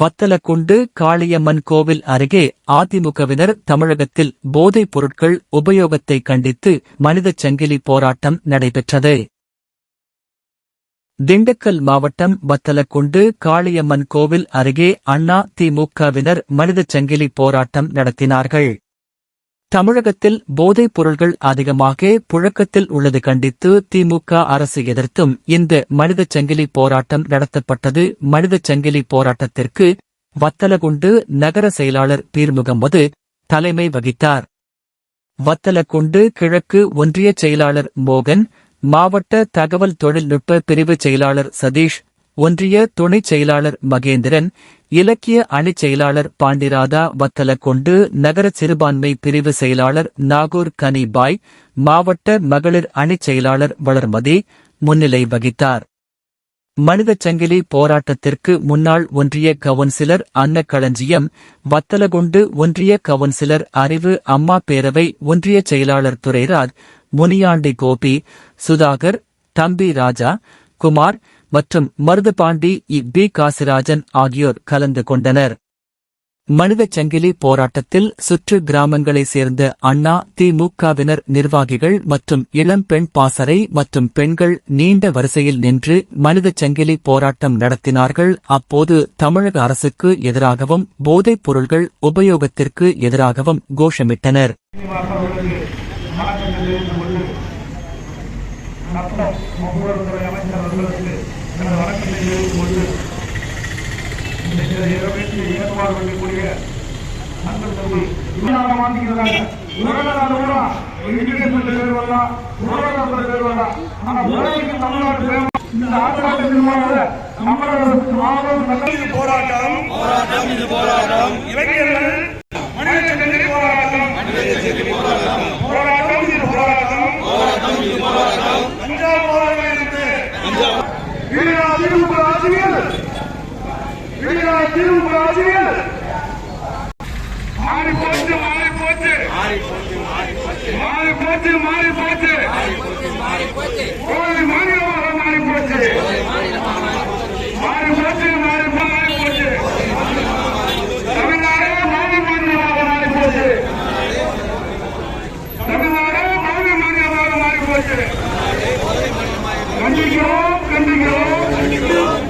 வத்தலக்குண்டு காளியம்மன் கோவில் அருகே அதிமுகவினர் தமிழகத்தில் போதைப் பொருட்கள் உபயோகத்தை கண்டித்து மனிதச் சங்கிலி போராட்டம் நடைபெற்றது. திண்டுக்கல் மாவட்டம் வத்தலக்குண்டு காளியம்மன் கோவில் அருகே அண்ணா திமுகவினர் மனிதச் சங்கிலி போராட்டம் நடத்தினார்கள். தமிழகத்தில் போதைப் பொருள்கள் அதிகமாக புழக்கத்தில் உள்ளது கண்டித்து திமுக அரசு எதிர்த்தும் இந்த மனிதச் சங்கிலி போராட்டம் நடத்தப்பட்டது. மனிதச் சங்கிலி போராட்டத்திற்கு வத்தலகுண்டு நகர செயலாளர் பீர்முகமது தலைமை வகித்தார். வத்தலக்குண்டு கிழக்கு ஒன்றிய செயலாளர் மோகன் மாவட்ட தகவல் தொழில்நுட்ப பிரிவு செயலாளர் சதீஷ் ஒன்றிய துணைச் செயலாளர் மகேந்திரன் இலக்கிய அணிச் செயலாளர் பாண்டிராதா வத்தல கொண்டு நகர சிறுபான்மை பிரிவு செயலாளர் நாகூர் கனிபாய் மாவட்ட மகளிர் அணிச் செயலாளர் வளர்மதி முன்னிலை வகித்தார். மனிதச் சங்கிலி போராட்டத்திற்கு முன்னாள் ஒன்றிய கவுன்சிலர் அன்னக்களஞ்சியம் வத்தலகுண்டு ஒன்றிய கவுன்சிலர் அறிவு அம்மா பேரவை ஒன்றிய செயலாளர் துரைராஜ் முனியாண்டி கோபி சுதாகர் தம்பி ராஜா குமார் மற்றும் மருதுபாண்டி இ. பி. காசிராஜன் ஆகியோர் கலந்து கொண்டனர். மனிதச் சங்கிலி போராட்டத்தில் சுற்று கிராமங்களைச் சேர்ந்த அண்ணா திமுகவினர் நிர்வாகிகள் மற்றும் இளம் பெண் பாசறை மற்றும் பெண்கள் நீண்ட வரிசையில் நின்று மனிதச் சங்கிலி போராட்டம் நடத்தினார்கள். அப்போது தமிழக அரசுக்கு எதிராகவும் போதைப் பொருள்கள் உபயோகத்திற்கு எதிராகவும் கோஷமிட்டனர். சட்டம் போக்குவரத்துறை அமைச்சர் அவர்களுக்கு எனது வணக்கத்தை தெரிவித்துக் கொண்டு இன்றைக்கு நிறைவேற்றி ஏற்பாடு பண்ணக்கூடிய அன்பு தம்பி மாட்டிக்கிறாங்க உலகநாடு கூட இங்கிலீஷ் பேர் வரலாம் உலகநாடு பேர் வரலாம் ஆனா உலகிற்கு தமிழ்நாட்டு பேர் இந்த மாபெரும் நகரில் போராட்டம். போராட்டம் இது போராட்டம். இளைஞர்கள் மனித சங்கிலி போராட்டம் போராட்டம் இது போராட்டம் பஞ்சாப் போராட்டத்திற்கு வீரா திமுக ஆசிரியர் வீரா திமுக ஆசிரியர் மாறி போச்சு மாறி போச்சு மாறி போச்சு மாறி போச்சு கோவை மாநிலமாக மாறி போச்சு மாறி போச்சு மாறி மாறி போச்சு தமிழ்நாடு மாநில மாநிலமாக மாறி போச்சு தமிழ்நாடு மாநில மாநிலமாக மாறி போச்சு